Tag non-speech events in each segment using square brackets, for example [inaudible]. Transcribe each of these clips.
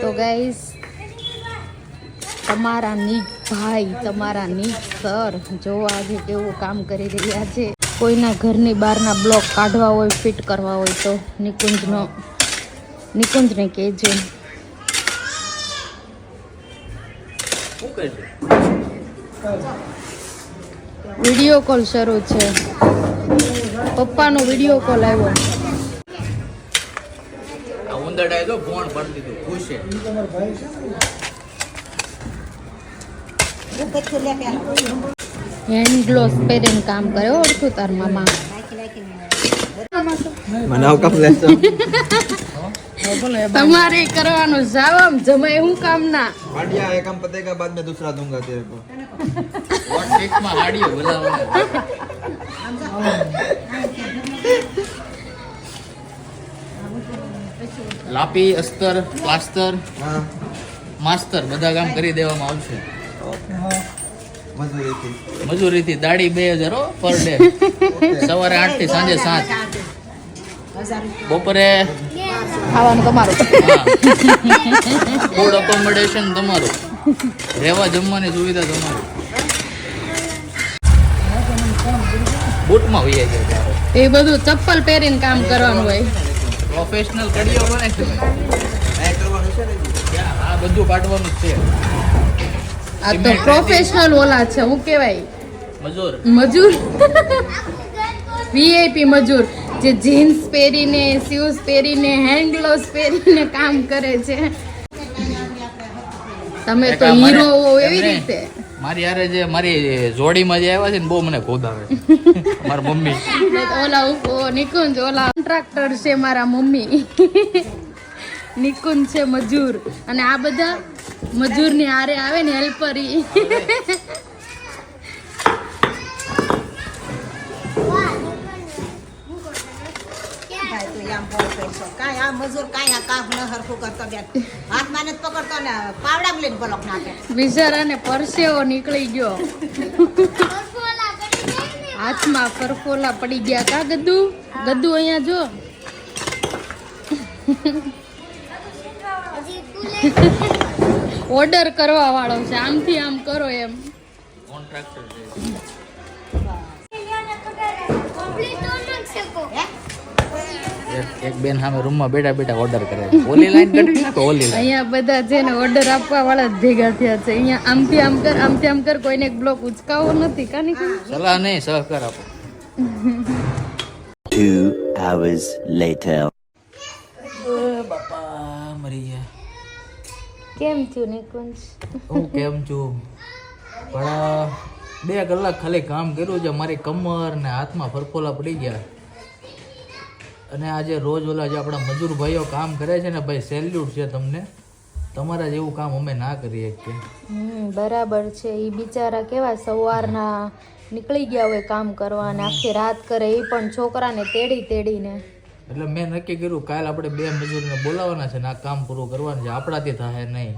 તો ગાઈસ તમારા ની ભાઈ તમારા ની સર જો આજે કેવું કામ કરી રહ્યા છે. કોઈના ઘરની બહારના બ્લોક કાઢવા હોય ફિટ કરવા હોય તો નિકુંજનો નિકુંજને કહેજો. વીડિયો કોલ શરૂ છે. પપ્પાનો વીડિયો કોલ આવ્યો. ઉંદરડાએ તો ભરી દીધું ખુશ છે પહેરીને કામ કર્યો ઓળખું તાર મામા. તમારે કરવાનું જાવ આમ જમાય હું કામ ના. હાડિયા એકમ પતેગા બાદ મેં દુસરા દૂંગા તેરે કો વોટમાં હાડિયો બોલાવો [laughs] લાપી અસ્તર પ્લાસ્ટર માસ્તર બધા કામ કરી દેવામાં આવશે. મજૂરીથી. દાડી બે હજાર પર ડે. સવારે આઠથી સાંજે સાત. બપોરે ખાવાનું તમારું. ફૂડ અકોમોડેશન તમારું. રહેવા જમવાની સુવિધા તમારું. બૂટમાં હોય છે એ બધું ચપ્પલ પહેરીને કામ કરવાનું હોય. પ્રોફેશનલ કડીઓ બને છે આ બધું કાઢવાનું છે. આ તો પ્રોફેશનલ ઓલા છે હું કહેવાય? મજૂર. મજૂર? વીઆઈપી મજૂર જે જીન્સ પહેરીને શૂઝ પહેરીને હેન્ડ પહેરીને કામ કરે છે. તમે તો હીરો એવી રીતે. મારી યારે જે મારી જોડીમાં જે આવ્યા છે ને બહુ મને ખોદાવે [laughs] મારી મમ્મી. ઓલા નિકુંજ ઓલા કોન્ટ્રાક્ટર છે મારા મમ્મી. [laughs] નિકુંજ છે મજૂર. અને આ બધા મજૂરની હારે આવે ને હેલ્પર ઈ. આમ બોલ કરશો કાંઈ આ મજૂર કાંઈ આ કામ ન હરખું કરતો બેન. હાથમાં નથી પકડતો ને પાવડામાં લઈને બ્લોક નાખે. બિચારાને પરસેવો નીકળી ગયો. હાથમાં ફરફોલા પડી ગયા કા ગદ્દુ? ગદ્દુ અહીંયા જો. ઓર્ડર કરવા વાળો છે. આમથી આમ કરો એમ. કોન્ટ્રાક્ટર છે. એક- બેન સામે રૂમમાં બેઠા બેઠા ઓર્ડર કરે છે. ઓલી લાઈન કટી તો ઓલી લાઈન અહીંયા બધા છે ને ઓર્ડર આપવા વાળા જ ભેગા થયા છે. અહીંયા આમથી આમ કર આમથી આમ કર કોઈને એક બ્લોક ઉચકાવો નથી. કાની સલાહ નહીં સહકાર આપો. 2 hours later. બાપા મરી ગયા. કેમ છો નિકુંજ? હું કેમ છું? પણ બે કલાક ખાલી કામ કર્યું છે. મારી કમર ને હાથમાં ફરફોલા પડી ગયા. અને આજે રોજ ઓલા જે આપણા મજૂર ભાઈઓ કામ કરે છે ને ભાઈ સેલ્યુટ છે તમને. તમારા જેવું કામ અમે ના કરીએ હમ બરાબર છે. એ બિચારા કેવા સવારના નીકળી ગયા હોય કામ કરવા અને આખી રાત કરે એ પણ છોકરાને તેડી તેડીને. એટલે મેં નક્કી કર્યું કાલ આપણે બે મજૂરને બોલાવવાના છે ને આ કામ પૂરું કરવાનું છે. આપણાથી થાય નહીં.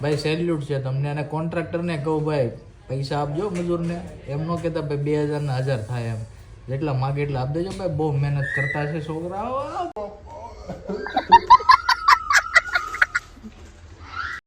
ભાઈ સેલ્યુટ છે તમને અને કોન્ટ્રાક્ટરને કહું ભાઈ પૈસા આપજો મજૂરને. એમ ન કહેતા ભાઈ બે હજારના હજાર થાય એમ. જેટલા માગે એટલા આપી દેજો ભાઈ બહુ મહેનત કરતા છે છોકરાઓ.